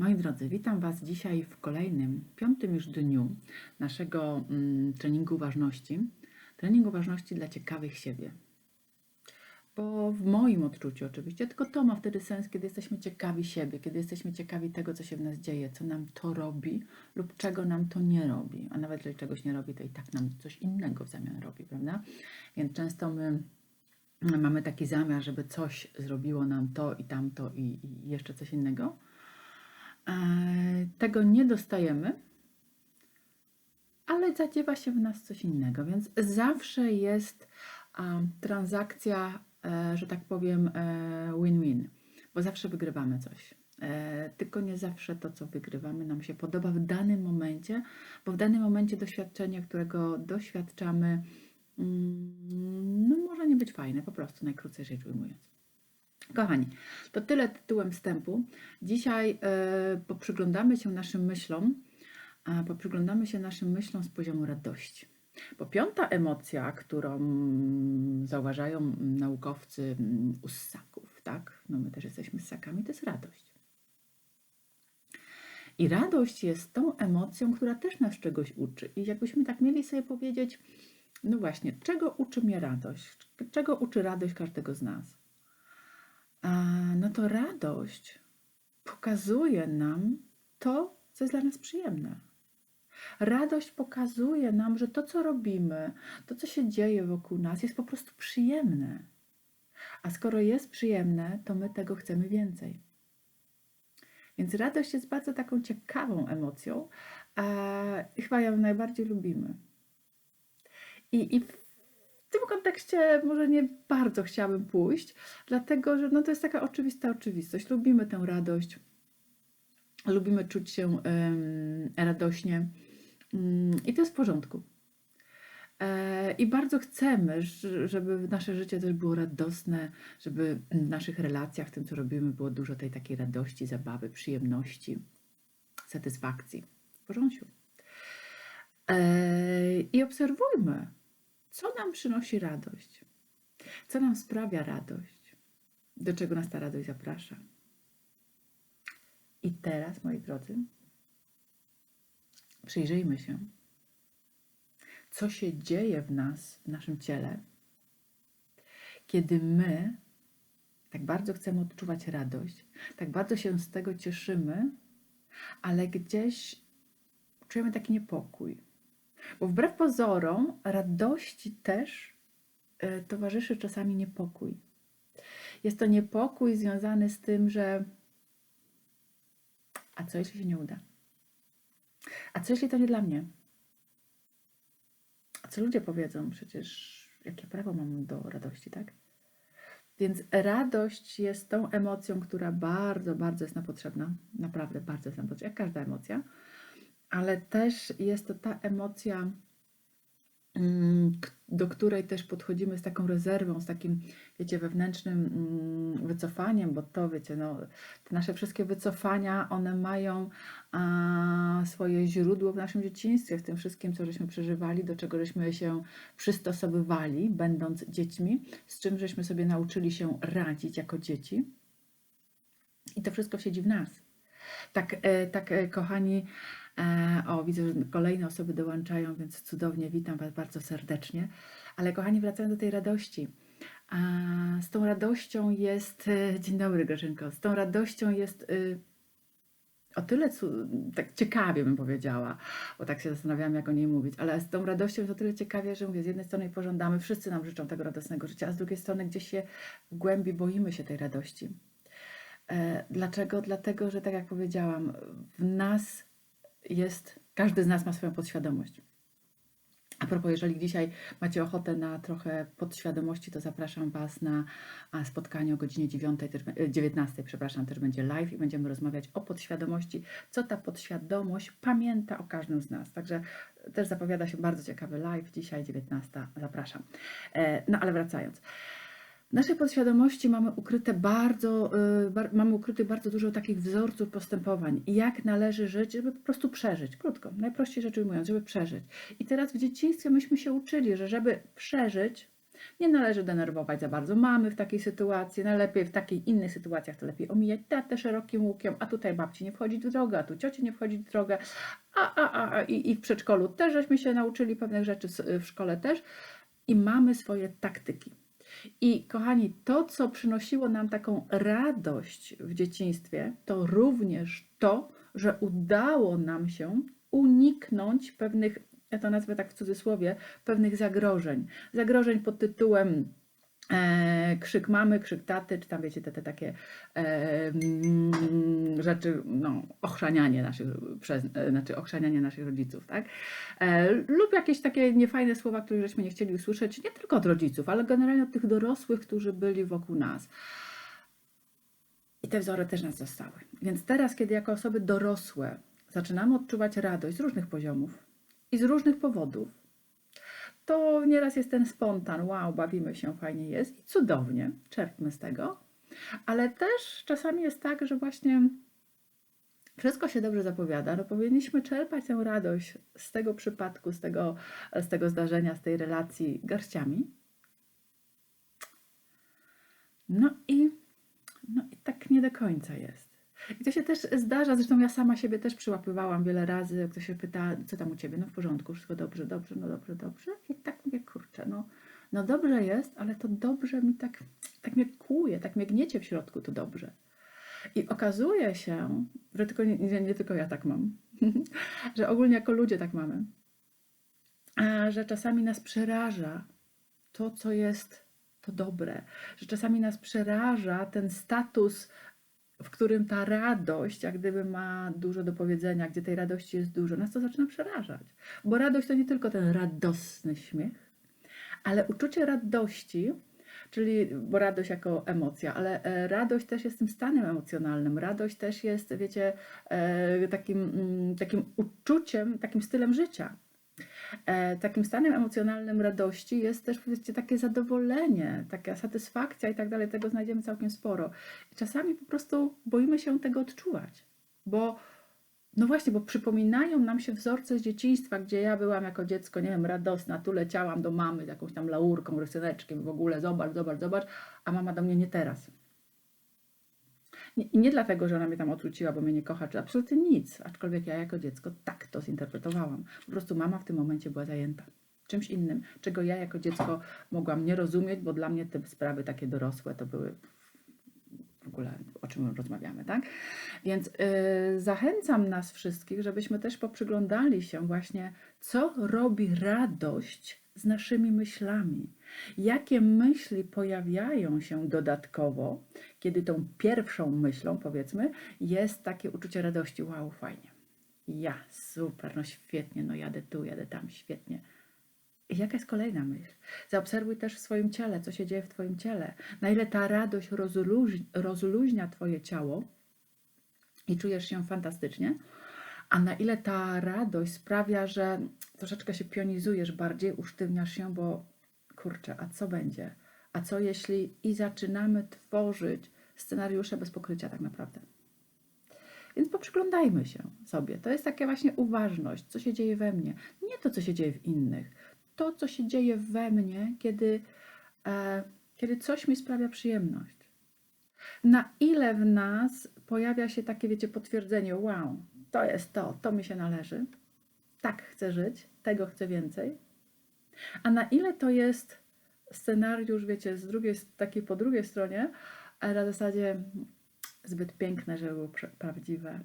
Moi drodzy, witam Was dzisiaj w kolejnym, piątym już dniu naszego mm, treningu ważności. Treningu ważności dla ciekawych siebie. Bo w moim odczuciu oczywiście, tylko to ma wtedy sens, kiedy jesteśmy ciekawi siebie, kiedy jesteśmy ciekawi tego, co się w nas dzieje, co nam to robi lub czego nam to nie robi. A nawet jeżeli czegoś nie robi, to i tak nam coś innego w zamian robi, prawda? Więc często my mamy taki zamiar, żeby coś zrobiło nam to i tamto i, i jeszcze coś innego. E, Tego nie dostajemy, ale zadziewa się w nas coś innego, więc zawsze jest transakcja, e, że tak powiem, e, win-win, bo zawsze wygrywamy coś. Tylko nie zawsze to, co wygrywamy, nam się podoba w danym momencie, bo w danym momencie doświadczenie, którego doświadczamy, mm, no może nie być fajne, po prostu najkrócej rzecz ujmując. Kochani, to tyle tytułem wstępu. Dzisiaj e, poprzyglądamy się naszym myślom, a poprzyglądamy się naszym myślom z poziomu radości. Bo piąta emocja, którą zauważają naukowcy u ssaków, tak? No my też jesteśmy ssakami, to jest radość. I radość jest tą emocją, która też nas czegoś uczy. I jakbyśmy tak mieli sobie powiedzieć, no właśnie, czego uczy mnie radość? Czego uczy radość każdego z nas? No to radość pokazuje nam to, co jest dla nas przyjemne. Radość pokazuje nam, że to, co robimy, to, co się dzieje wokół nas, jest po prostu przyjemne. A skoro jest przyjemne, to my tego chcemy więcej. Więc radość jest bardzo taką ciekawą emocją, a chyba ją najbardziej lubimy. I, i w tym kontekście może nie bardzo chciałabym pójść, dlatego że no, to jest taka oczywista oczywistość. Lubimy tę radość, lubimy czuć się radośnie mm, i to jest w porządku. E, I bardzo chcemy, żeby nasze życie też było radosne, żeby w naszych relacjach, w tym co robimy, było dużo tej takiej radości, zabawy, przyjemności, satysfakcji. W porządku. E, I obserwujmy, co nam przynosi radość, co nam sprawia radość, do czego nas ta radość zaprasza. I teraz, moi drodzy, przyjrzyjmy się, co się dzieje w nas, w naszym ciele, kiedy my tak bardzo chcemy odczuwać radość, tak bardzo się z tego cieszymy, ale gdzieś czujemy taki niepokój. Bo wbrew pozorom, radości też e, towarzyszy czasami niepokój. Jest to niepokój związany z tym, że a co jeśli się nie uda? A co jeśli to nie dla mnie? A co ludzie powiedzą? Przecież jakie prawo mam do radości, tak? Więc radość jest tą emocją, która bardzo, bardzo jest nam potrzebna. Naprawdę bardzo jest nam potrzebna, jak każda emocja. Ale też jest to ta emocja, mm, do której też podchodzimy z taką rezerwą, z takim, wiecie, wewnętrznym mm, wycofaniem, bo to, wiecie, no, te nasze wszystkie wycofania, one mają a, swoje źródło w naszym dzieciństwie, w tym wszystkim, co żeśmy przeżywali, do czego żeśmy się przystosowywali, będąc dziećmi, z czym żeśmy sobie nauczyli się radzić jako dzieci. I to wszystko siedzi w nas. Tak, e, tak e, kochani, o widzę, że kolejne osoby dołączają, więc cudownie witam Was bardzo serdecznie. Ale kochani, wracając do tej radości. Z tą radością jest, e, dzień dobry Grażynko, z tą radością jest y, o tyle tak ciekawie bym powiedziała, bo tak się zastanawiałam, jak o niej mówić, ale z tą radością jest o tyle ciekawie, że mówię, z jednej strony pożądamy, wszyscy nam życzą tego radosnego życia, a z drugiej strony gdzieś się w głębi boimy się tej radości. E, Dlaczego? Dlatego, że tak jak powiedziałam, w nas jest, każdy z nas ma swoją podświadomość. A propos, jeżeli dzisiaj macie ochotę na trochę podświadomości, to zapraszam Was na spotkanie o godzinie 9, też, be- e, 19, przepraszam, też będzie live i będziemy rozmawiać o podświadomości, co ta podświadomość pamięta o każdym z nas. Także też zapowiada się bardzo ciekawy live, dzisiaj 19, zapraszam. E, No ale wracając. W naszej podświadomości mamy ukryte bardzo, y, bar, mamy ukryte bardzo dużo takich wzorców postępowań jak należy żyć, żeby po prostu przeżyć. Krótko, najprościej rzecz ujmując, żeby przeżyć. I teraz w dzieciństwie myśmy się uczyli, że żeby przeżyć, Nie należy denerwować za bardzo mamy w takiej sytuacji. Najlepiej w takiej innych sytuacjach to lepiej omijać tatę szerokim łukiem, a tutaj babci nie wchodzić w drogę, a tu cioci nie wchodzić w drogę. A, a, a, a i, i w przedszkolu też żeśmy się nauczyli pewnych rzeczy, w szkole też. I mamy swoje taktyki. I kochani, to, co przynosiło nam taką radość w dzieciństwie, to również to, że udało nam się uniknąć pewnych, ja to nazwę tak w cudzysłowie, pewnych zagrożeń. Zagrożeń pod tytułem krzyk mamy, krzyk taty, czy tam wiecie, te, te takie e, mm, rzeczy, no, ochrzanianie naszych, przez, e, znaczy naszych rodziców, tak? E, lub jakieś takie niefajne słowa, które żeśmy nie chcieli usłyszeć, nie tylko od rodziców, ale generalnie od tych dorosłych, którzy byli wokół nas. I te wzory też nas zostały. Więc teraz, kiedy jako osoby dorosłe zaczynamy odczuwać radość z różnych poziomów i z różnych powodów, to nieraz jest ten spontan, wow, bawimy się, fajnie jest. I cudownie, czerpmy z tego, ale też czasami jest tak, że właśnie wszystko się dobrze zapowiada, no powinniśmy czerpać tę radość z tego przypadku, z tego, z tego zdarzenia, z tej relacji garściami. No i, no i tak nie do końca jest. I to się też zdarza, zresztą ja sama siebie też przyłapywałam wiele razy, ktoś się pyta, co tam u Ciebie, no w porządku, wszystko dobrze, dobrze, no dobrze, dobrze. I tak mówię, kurczę, no, no dobrze jest, ale to dobrze mi tak, tak mnie kłuje, tak mnie gniecie w środku, to dobrze. I okazuje się, że tylko, nie, nie, nie tylko ja tak mam, że ogólnie jako ludzie tak mamy, a że czasami nas przeraża to, co jest to dobre, że czasami nas przeraża ten status, w którym ta radość, jak gdyby ma dużo do powiedzenia, gdzie tej radości jest dużo, nas to zaczyna przerażać. Bo radość to nie tylko ten radosny śmiech, ale uczucie radości, czyli, bo radość jako emocja, ale e, radość też jest tym stanem emocjonalnym. Radość też jest, wiecie, e, takim, mm, takim uczuciem, takim stylem życia. E, takim stanem emocjonalnym radości jest też wiecie, takie zadowolenie, taka satysfakcja i tak dalej. Tego znajdziemy całkiem sporo. I czasami po prostu boimy się tego odczuwać, bo no właśnie, bo przypominają nam się wzorce z dzieciństwa, gdzie ja byłam jako dziecko, nie wiem, radosna, tu leciałam do mamy z jakąś tam laurką, rysyneczkiem, w ogóle zobacz, zobacz, zobacz, a mama do mnie nie teraz. Nie, nie dlatego, że ona mnie tam otruciła, bo mnie nie kocha, czy absolutnie nic. Aczkolwiek ja jako dziecko tak to zinterpretowałam. Po prostu mama w tym momencie była zajęta czymś innym, czego ja jako dziecko mogłam nie rozumieć, bo dla mnie te sprawy takie dorosłe to były w ogóle o czym rozmawiamy, tak? Więc yy, zachęcam nas wszystkich, żebyśmy też poprzyglądali się właśnie, co robi radość z naszymi myślami. Jakie myśli pojawiają się dodatkowo, kiedy tą pierwszą myślą, powiedzmy, jest takie uczucie radości. Wow, fajnie. Ja, super, no świetnie, no jadę tu, jadę tam, świetnie. I jaka jest kolejna myśl? Zaobserwuj też w swoim ciele, co się dzieje w Twoim ciele. Na ile ta radość rozluź, rozluźnia Twoje ciało i czujesz się fantastycznie, a na ile ta radość sprawia, że troszeczkę się pionizujesz bardziej, usztywniasz się, bo kurczę, a co będzie? A co jeśli i zaczynamy tworzyć scenariusze bez pokrycia tak naprawdę? Więc poprzyglądajmy się sobie. To jest taka właśnie uważność, co się dzieje we mnie. Nie to, co się dzieje w innych. To, co się dzieje we mnie, kiedy, e, kiedy coś mi sprawia przyjemność. Na ile w nas pojawia się takie, wiecie, potwierdzenie, wow, to jest to, to mi się należy, tak chcę żyć, tego chcę więcej. A na ile to jest scenariusz, wiecie, z drugiej, takiej po drugiej stronie, ale na zasadzie zbyt piękne, żeby było pra- prawdziwe.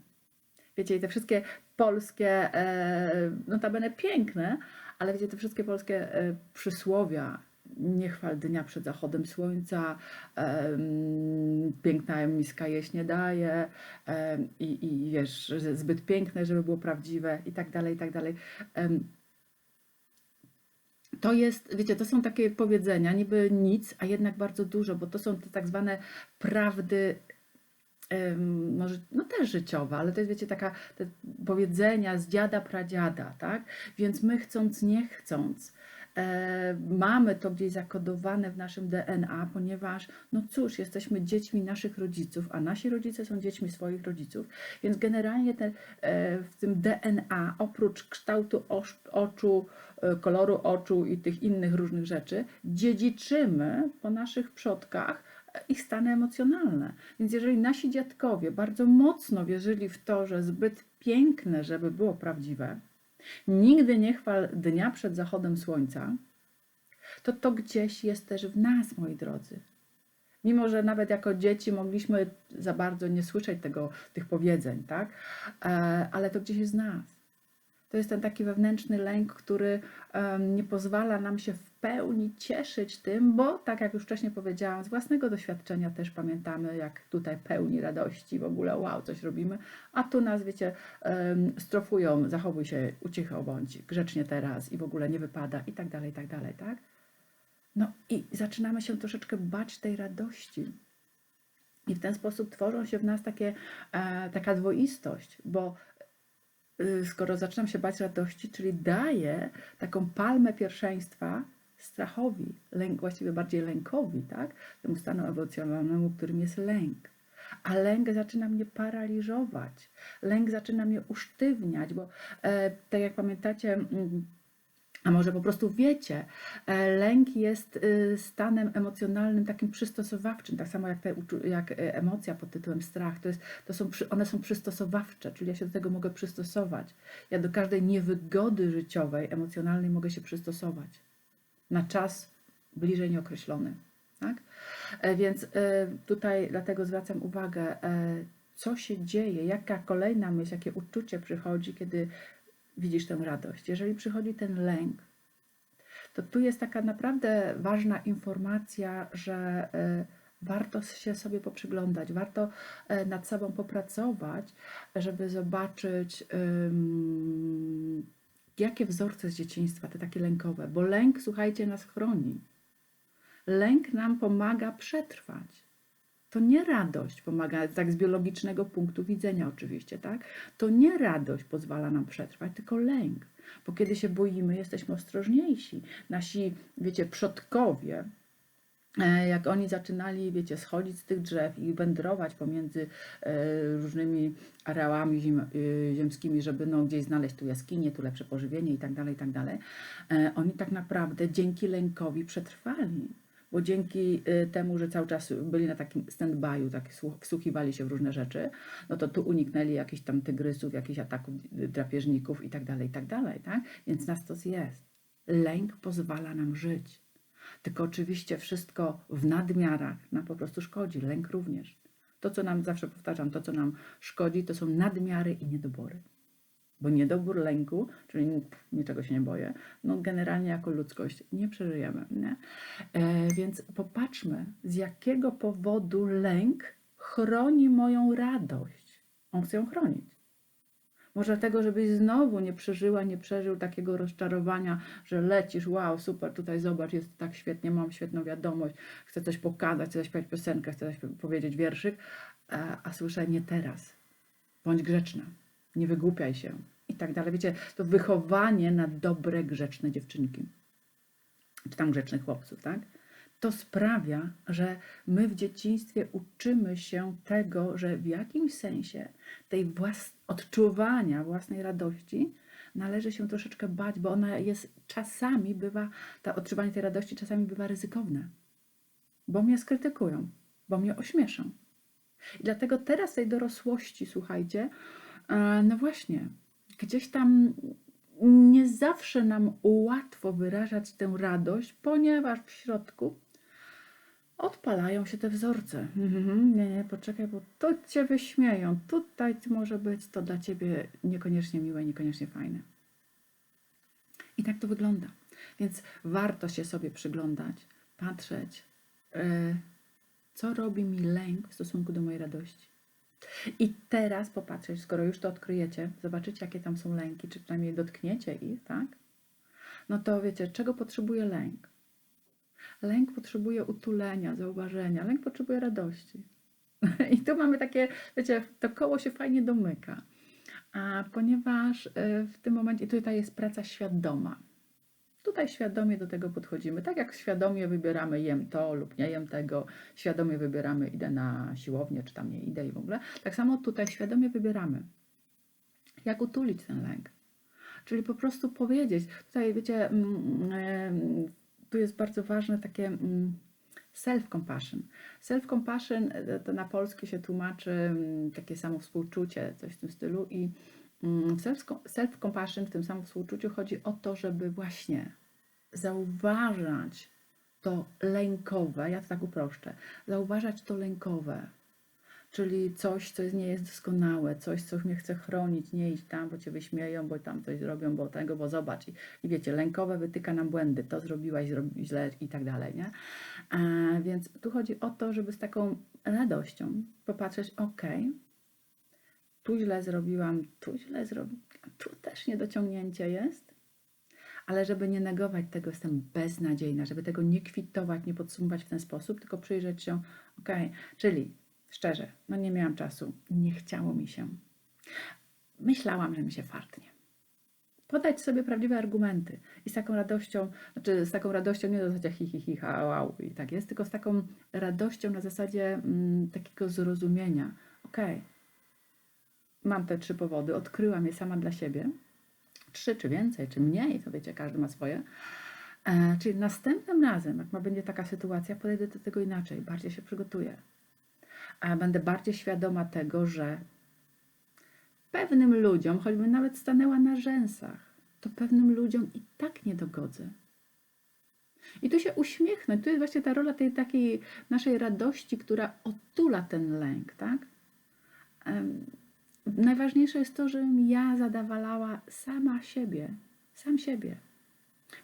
Wiecie, i te wszystkie polskie, e, notabene piękne, ale wiecie, te wszystkie polskie e, przysłowia, nie chwal dnia przed zachodem słońca, em, piękna miska jeść nie daje i, i wiesz, zbyt piękne, żeby było prawdziwe i tak dalej, i tak dalej. To jest, wiecie, to są takie powiedzenia, niby nic, a jednak bardzo dużo, bo to są te tak zwane prawdy, może, no też życiowe, ale to jest, wiecie, taka powiedzenia z dziada, pradziada, tak? Więc my chcąc, nie chcąc, mamy to gdzieś zakodowane w naszym DNA, ponieważ, no cóż, jesteśmy dziećmi naszych rodziców, a nasi rodzice są dziećmi swoich rodziców, więc generalnie te, e, w tym DNA, oprócz kształtu oczu, e, koloru oczu i tych innych różnych rzeczy, dziedziczymy po naszych przodkach e, ich stany emocjonalne. Więc jeżeli nasi dziadkowie bardzo mocno wierzyli w to, że zbyt piękne, żeby było prawdziwe, nigdy nie chwal dnia przed zachodem słońca, to to gdzieś jest też w nas, moi drodzy. Mimo, że nawet jako dzieci mogliśmy za bardzo nie słyszeć tego, tych powiedzeń, tak? E, ale to gdzieś jest w nas. To jest ten taki wewnętrzny lęk, który nie pozwala nam się w pełni cieszyć tym, bo tak jak już wcześniej powiedziałam, z własnego doświadczenia też pamiętamy, jak tutaj pełni radości, w ogóle wow, coś robimy, a tu nas, wiecie, strofują, zachowuj się, ucicho bądź, grzecznie teraz i w ogóle nie wypada i tak dalej, i tak dalej, tak? No i zaczynamy się troszeczkę bać tej radości. I w ten sposób tworzą się w nas takie, e, taka dwoistość, bo skoro zaczynam się bać radości, czyli daję taką palmę pierwszeństwa strachowi, lęk, właściwie bardziej lękowi, tak? Temu stanu emocjonalnemu, którym jest lęk. A lęk zaczyna mnie paraliżować, lęk zaczyna mnie usztywniać, bo e, tak jak pamiętacie, mm, a może po prostu wiecie, e, lęk jest y, stanem emocjonalnym takim przystosowawczym, tak samo jak, te, jak e, emocja pod tytułem strach. To jest, to są, one są przystosowawcze, czyli ja się do tego mogę przystosować. Ja do każdej niewygody życiowej, emocjonalnej mogę się przystosować na czas bliżej nieokreślony. Tak? E, Więc tutaj dlatego zwracam uwagę, co się dzieje, jaka kolejna myśl, jakie uczucie przychodzi, kiedy widzisz tę radość. Jeżeli przychodzi ten lęk, to tu jest taka naprawdę ważna informacja, że e, warto się sobie poprzyglądać, warto e, nad sobą popracować, żeby zobaczyć, jakie wzorce z dzieciństwa, te takie lękowe, bo lęk, słuchajcie, nas chroni. Lęk nam pomaga przetrwać. To nie radość pomaga, tak z biologicznego punktu widzenia oczywiście, tak? To nie radość pozwala nam przetrwać, tylko lęk. Bo kiedy się boimy, jesteśmy ostrożniejsi. Nasi, wiecie, przodkowie, e, jak oni zaczynali, wiecie, schodzić z tych drzew i wędrować pomiędzy e, różnymi areałami e, ziemskimi, żeby no, gdzieś znaleźć tu jaskinię, tu lepsze pożywienie i tak dalej, i tak dalej, oni tak naprawdę dzięki lękowi przetrwali. Bo dzięki y, temu, że cały czas byli na takim stand-by'u, tak słuch- wsłuchiwali się w różne rzeczy, no to tu uniknęli jakichś tam tygrysów, jakichś ataków y, drapieżników i tak dalej, i tak dalej, tak? Więc nas to jest. Lęk pozwala nam żyć. Tylko oczywiście wszystko w nadmiarach nam po prostu szkodzi. Lęk również. To, co nam, zawsze powtarzam, to, co nam szkodzi, to są nadmiary i niedobory. Bo niedobór lęku, czyli niczego się nie boję, no generalnie jako ludzkość nie przeżyjemy. Nie? E, więc popatrzmy, z jakiego powodu lęk chroni moją radość. On chce ją chronić. Może dlatego, żebyś znowu nie przeżyła, nie przeżył takiego rozczarowania, że lecisz, wow, super, tutaj zobacz, jest tak świetnie, mam świetną wiadomość, chcę coś pokazać, chcę zaśpiewać piosenkę, chcę zaśpiew- powiedzieć wierszyk, a, a słyszę nie teraz. Bądź grzeczna, nie wygłupiaj się i tak dalej. Wiecie, to wychowanie na dobre, grzeczne dziewczynki czy tam grzecznych chłopców, tak? To sprawia, że my w dzieciństwie uczymy się tego, że w jakimś sensie tej włas- odczuwania własnej radości należy się troszeczkę bać, bo ona jest czasami bywa, ta odczuwanie tej radości czasami bywa ryzykowne, bo mnie skrytykują, bo mnie ośmieszą. I dlatego teraz tej dorosłości, słuchajcie, no właśnie, gdzieś tam nie zawsze nam łatwo wyrażać tę radość, ponieważ w środku odpalają się te wzorce. Mhm, nie, nie, poczekaj, bo tu cię wyśmieją, tutaj może być to dla ciebie niekoniecznie miłe, niekoniecznie fajne. I tak to wygląda. Więc warto się sobie przyglądać, patrzeć, e, co robi mi lęk w stosunku do mojej radości. I teraz popatrzeć, skoro już to odkryjecie, zobaczycie, jakie tam są lęki, czy przynajmniej dotkniecie ich, tak? No to wiecie, czego potrzebuje lęk? Lęk potrzebuje utulenia, zauważenia, lęk potrzebuje radości. I tu mamy takie, wiecie, to koło się fajnie domyka. A ponieważ y, w tym momencie, i tutaj jest praca świadoma. Tutaj świadomie do tego podchodzimy. Tak jak świadomie wybieramy jem to lub nie jem tego, świadomie wybieramy idę na siłownię, czy tam nie idę i w ogóle. Tak samo tutaj świadomie wybieramy, jak utulić ten lęk. Czyli po prostu powiedzieć. Tutaj wiecie, mm, em, tu jest bardzo ważne takie mm, self-compassion. Self-compassion e, to na polski się tłumaczy mm, takie samo współczucie, coś w tym stylu i mm, self- self-compassion w tym samym współczuciu chodzi o to, żeby właśnie zauważać to lękowe, ja to tak uproszczę, zauważać to lękowe, czyli coś, co nie jest doskonałe, coś, co mnie chce chronić, nie iść tam, bo cię wyśmieją, bo tam coś zrobią, bo tego, bo zobacz. I, i wiecie, lękowe wytyka nam błędy, to zrobiłaś, zrobi źle i tak dalej, nie? A, więc tu chodzi o to, żeby z taką radością popatrzeć, ok, tu źle zrobiłam, tu źle zrobiłam, tu też niedociągnięcie jest, ale żeby nie negować tego, jestem beznadziejna, żeby tego nie kwitować, nie podsumować w ten sposób, tylko przyjrzeć się, ok, czyli szczerze, no nie miałam czasu, nie chciało mi się. Myślałam, że mi się fartnie. Podać sobie prawdziwe argumenty i z taką radością, znaczy z taką radością nie na zasadzie hi, hi, hi, ha, wow, i tak jest, tylko z taką radością na zasadzie mm, takiego zrozumienia. Okej, mam te trzy powody, odkryłam je sama dla siebie, trzy czy więcej, czy mniej, to wiecie, każdy ma swoje. E, czyli następnym razem, jak ma będzie taka sytuacja, podejdę do tego inaczej, bardziej się przygotuję. A będę bardziej świadoma tego, że pewnym ludziom, choćby nawet stanęła na rzęsach, to pewnym ludziom i tak nie dogodzę. I tu się uśmiechnąć, tu jest właśnie ta rola tej takiej naszej radości, która otula ten lęk, tak? Najważniejsze jest to, żebym ja zadawalała sama siebie, sam siebie.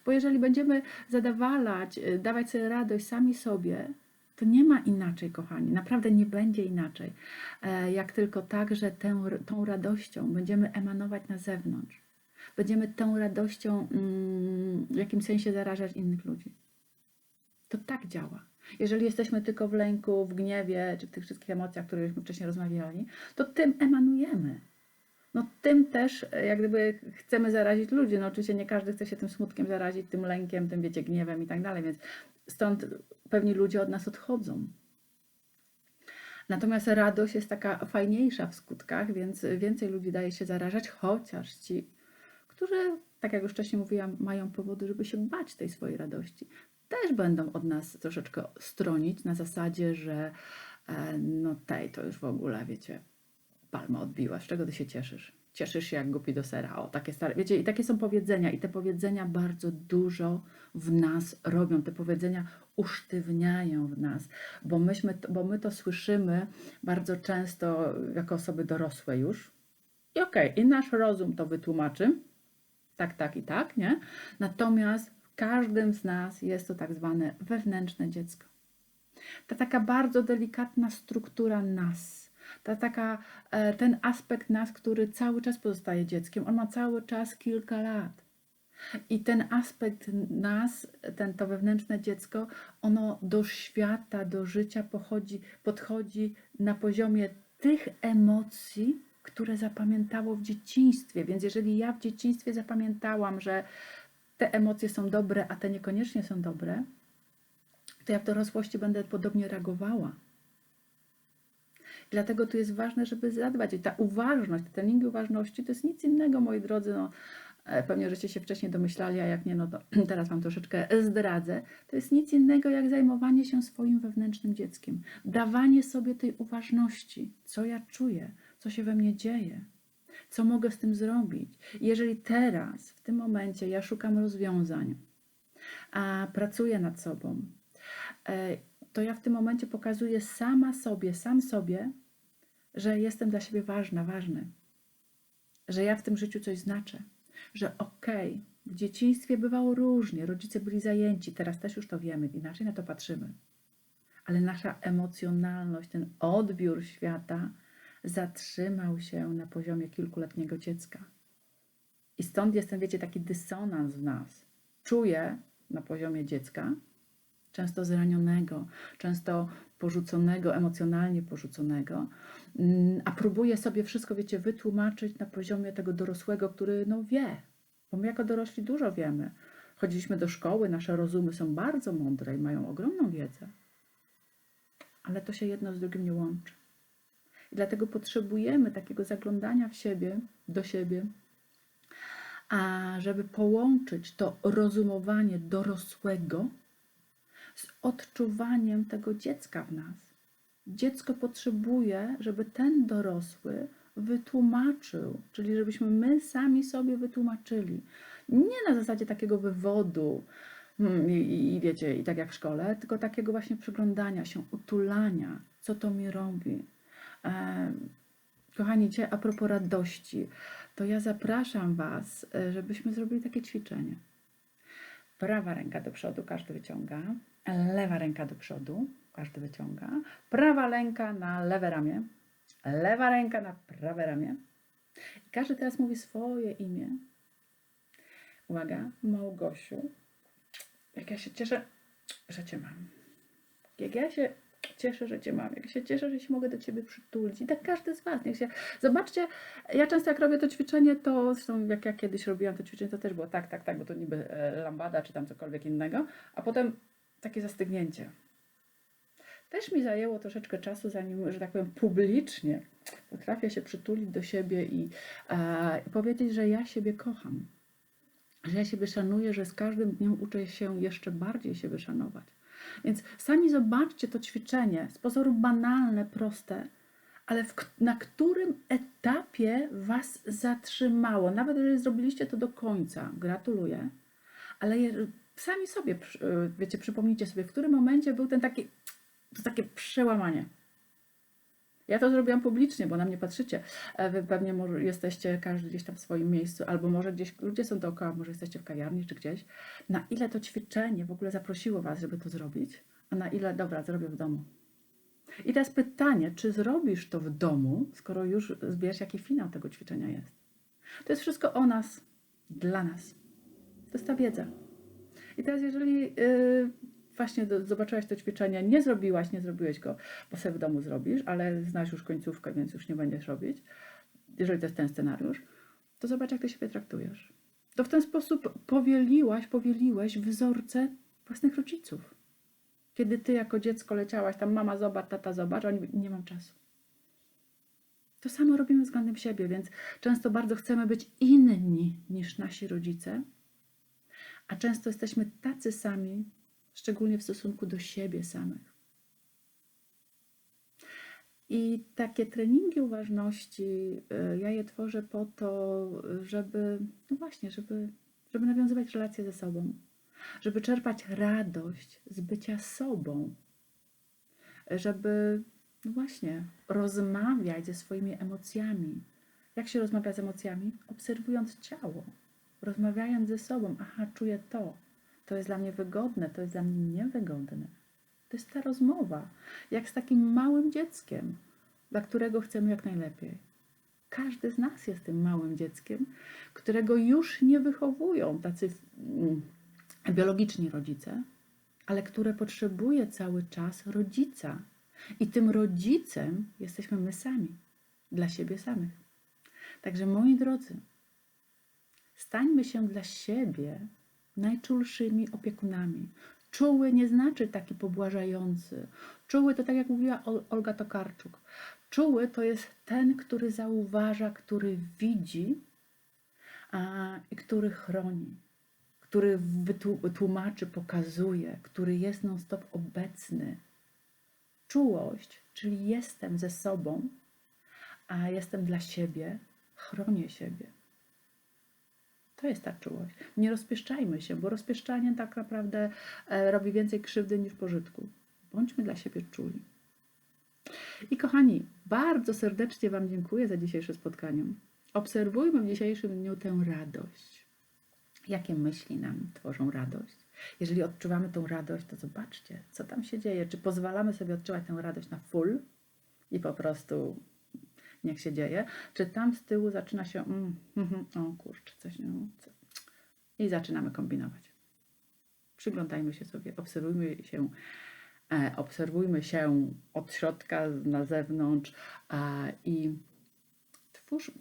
Bo jeżeli będziemy zadawalać, y, dawać sobie radość sami sobie, to nie ma inaczej, kochani. Naprawdę nie będzie inaczej. E, Jak tylko tak, że tę, tą radością będziemy emanować na zewnątrz. Będziemy tą radością mm, w jakimś sensie zarażać innych ludzi. To tak działa. Jeżeli jesteśmy tylko w lęku, w gniewie, czy w tych wszystkich emocjach, o których wcześniej rozmawiali, to tym emanujemy. No tym też e, jak gdyby chcemy zarazić ludzi. No oczywiście nie każdy chce się tym smutkiem zarazić, tym lękiem, tym wiecie, gniewem i tak dalej, więc stąd pewni ludzie od nas odchodzą. Natomiast radość jest taka fajniejsza w skutkach, więc więcej ludzi daje się zarażać, chociaż ci, którzy, tak jak już wcześniej mówiłam, mają powody, żeby się bać tej swojej radości, też będą od nas troszeczkę stronić na zasadzie, że e, no tej to już w ogóle, wiecie, palma odbiła, z czego ty się cieszysz? Cieszysz się jak głupi do sera. O, takie stare, wiecie, i takie są powiedzenia i te powiedzenia bardzo dużo w nas robią. Te powiedzenia usztywniają w nas, bo, myśmy, bo my to słyszymy bardzo często jako osoby dorosłe już. I okej, i nasz rozum to wytłumaczy, tak, tak i tak, nie? Natomiast każdym z nas jest to tak zwane wewnętrzne dziecko. Ta taka bardzo delikatna struktura nas, ta taka, e, ten aspekt nas, który cały czas pozostaje dzieckiem, on ma cały czas kilka lat. I ten aspekt nas, ten, to wewnętrzne dziecko, ono do świata, do życia pochodzi, podchodzi na poziomie tych emocji, które zapamiętało w dzieciństwie. Więc jeżeli ja w dzieciństwie zapamiętałam, że te emocje są dobre, a te niekoniecznie są dobre, to ja w dorosłości będę podobnie reagowała. Dlatego tu jest ważne, żeby zadbać. I ta uważność, te treningi uważności to jest nic innego, moi drodzy. No, e, pewnie żeście się wcześniej domyślali, a jak nie, no to teraz Wam troszeczkę zdradzę. To jest nic innego, jak zajmowanie się swoim wewnętrznym dzieckiem. Dawanie sobie tej uważności, co ja czuję, co się we mnie dzieje, co mogę z tym zrobić. Jeżeli teraz, w tym momencie, ja szukam rozwiązań, a pracuję nad sobą, e, to ja w tym momencie pokazuję sama sobie, sam sobie, że jestem dla siebie ważna, ważny, że ja w tym życiu coś znaczę, że okej, w dzieciństwie bywało różnie, rodzice byli zajęci, teraz też już to wiemy, inaczej na to patrzymy. Ale nasza emocjonalność, ten odbiór świata zatrzymał się na poziomie kilkuletniego dziecka. I stąd jest ten, wiecie, taki dysonans w nas. Czuję na poziomie dziecka, często zranionego, często porzuconego, emocjonalnie porzuconego, mm, a próbuję sobie wszystko, wiecie, wytłumaczyć na poziomie tego dorosłego, który no wie, bo my jako dorośli dużo wiemy. chodziliśmy do szkoły, nasze rozumy są bardzo mądre i mają ogromną wiedzę. Ale to się jedno z drugim nie łączy. I dlatego potrzebujemy takiego zaglądania w siebie, do siebie, a żeby połączyć to rozumowanie dorosłego z odczuwaniem tego dziecka w nas. Dziecko potrzebuje, żeby ten dorosły wytłumaczył, czyli żebyśmy my sami sobie wytłumaczyli. Nie na zasadzie takiego wywodu, mm, i, i wiecie, i tak jak w szkole, tylko takiego właśnie przyglądania się, utulania, co to mi robi. E, kochani, cię, a propos radości, to ja zapraszam Was, e, żebyśmy zrobili takie ćwiczenie. Prawa ręka do przodu, każdy wyciąga. Lewa ręka do przodu, każdy wyciąga. Prawa ręka na lewe ramię. Lewa ręka na prawe ramię. I każdy teraz mówi swoje imię. Uwaga, Małgosiu. Jak ja się cieszę, że Cię mam. Jak ja się cieszę, że Cię mam. Jak się cieszę, że się mogę do Ciebie przytulić. I tak każdy z Was. Niech się... Zobaczcie, ja często jak robię to ćwiczenie, to zresztą jak ja kiedyś robiłam to ćwiczenie, to też było tak, tak, tak, bo to niby e, lambada czy tam cokolwiek innego. A potem takie zastygnięcie. Też mi zajęło troszeczkę czasu, zanim, że tak powiem, publicznie potrafię się przytulić do siebie i, e, powiedzieć, że ja siebie kocham. Że ja siebie szanuję, że z każdym dniem uczę się jeszcze bardziej siebie szanować. Więc sami zobaczcie to ćwiczenie, z pozoru banalne, proste, ale w, na którym etapie Was zatrzymało. Nawet jeżeli zrobiliście to do końca, gratuluję, ale je, sami sobie, wiecie, przypomnijcie sobie, w którym momencie był ten taki, to takie przełamanie. Ja to zrobiłam publicznie, bo na mnie patrzycie. E, Wy pewnie może jesteście każdy gdzieś tam w swoim miejscu, albo może gdzieś ludzie są dookoła, może jesteście w kawiarni czy gdzieś. Na ile to ćwiczenie w ogóle zaprosiło Was, żeby to zrobić, a na ile, dobra, zrobię w domu. I teraz pytanie, czy zrobisz to w domu, skoro już wiesz, jaki finał tego ćwiczenia jest. To jest wszystko o nas, dla nas. To jest ta wiedza. I teraz, jeżeli yy, właśnie do, zobaczyłaś to ćwiczenie, nie zrobiłaś, nie zrobiłeś go, bo sobie w domu zrobisz, ale znasz już końcówkę, więc już nie będziesz robić, jeżeli to jest ten scenariusz, to zobacz, jak ty siebie traktujesz. To w ten sposób powieliłaś, powieliłeś wzorce własnych rodziców. Kiedy ty jako dziecko leciałaś, tam mama zobacz, tata zobacz, oni nie mam czasu. To samo robimy względem siebie, więc często bardzo chcemy być inni niż nasi rodzice, a często jesteśmy tacy sami, szczególnie w stosunku do siebie samych. I takie treningi uważności, y, ja je tworzę po to, żeby, no właśnie, żeby, żeby nawiązywać relacje ze sobą, żeby czerpać radość z bycia sobą, żeby, no właśnie, rozmawiać ze swoimi emocjami. Jak się rozmawia z emocjami? Obserwując ciało, rozmawiając ze sobą. Aha, czuję to to jest dla mnie wygodne, to jest dla mnie niewygodne. To jest ta rozmowa, jak z takim małym dzieckiem, dla którego chcemy jak najlepiej. Każdy z nas jest tym małym dzieckiem, którego już nie wychowują tacy mm, biologiczni rodzice, ale które potrzebuje cały czas rodzica. I tym rodzicem jesteśmy my sami, dla siebie samych. Także moi drodzy, stańmy się dla siebie najczulszymi opiekunami. Czuły nie znaczy taki pobłażający. Czuły to tak jak mówiła Olga Tokarczuk. Czuły to jest ten, który zauważa, który widzi a, i który chroni, który tłumaczy, pokazuje, który jest non-stop obecny. Czułość, czyli jestem ze sobą, a jestem dla siebie, chronię siebie. To jest ta czułość. Nie rozpieszczajmy się, bo rozpieszczanie tak naprawdę e, robi więcej krzywdy niż pożytku. Bądźmy dla siebie czuli. I kochani, bardzo serdecznie Wam dziękuję za dzisiejsze spotkanie. Obserwujmy w dzisiejszym dniu tę radość. Jakie myśli nam tworzą radość? Jeżeli odczuwamy tą radość, to zobaczcie, co tam się dzieje. Czy pozwalamy sobie odczuwać tę radość na full i po prostu niech się dzieje, czy tam z tyłu zaczyna się, mm, mm, o kurczę, coś, no, co. i zaczynamy kombinować. Przyglądajmy się sobie, obserwujmy się, e, obserwujmy się od środka na zewnątrz i twórz.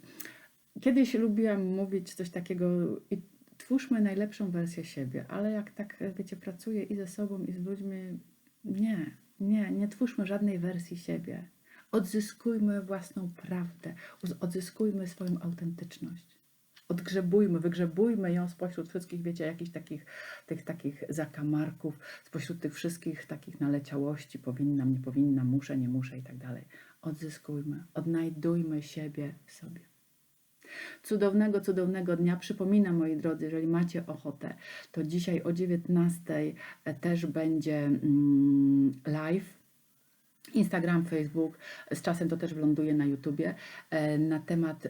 Kiedyś lubiłam mówić coś takiego, i twórzmy najlepszą wersję siebie, ale jak tak, wiecie, pracuję i ze sobą, i z ludźmi, nie, nie, nie twórzmy żadnej wersji siebie. Odzyskujmy własną prawdę, odzyskujmy swoją autentyczność. Odgrzebujmy, wygrzebujmy ją spośród wszystkich, wiecie, jakichś takich, tych takich zakamarków, spośród tych wszystkich takich naleciałości, powinnam, nie powinnam, muszę, nie muszę i tak dalej. Odzyskujmy, odnajdujmy siebie w sobie. Cudownego, cudownego dnia. Przypominam, moi drodzy, jeżeli macie ochotę, to dzisiaj o 19 też będzie mm, live. Instagram, Facebook, z czasem to też wląduje na YouTubie, e, na temat, e,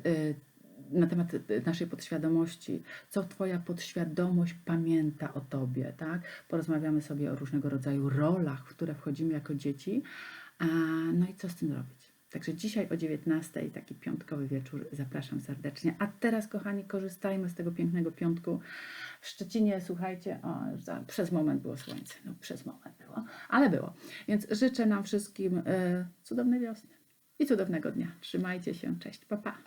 na temat naszej podświadomości, co Twoja podświadomość pamięta o Tobie, tak? Porozmawiamy sobie o różnego rodzaju rolach, w które wchodzimy jako dzieci, no i co z tym zrobić. Także dzisiaj o 19 taki piątkowy wieczór zapraszam serdecznie. A teraz, kochani, korzystajmy z tego pięknego piątku. W Szczecinie, słuchajcie, o, za, przez moment było słońce, no przez moment było, ale było. Więc życzę nam wszystkim y, cudownej wiosny i cudownego dnia. Trzymajcie się, cześć, pa pa.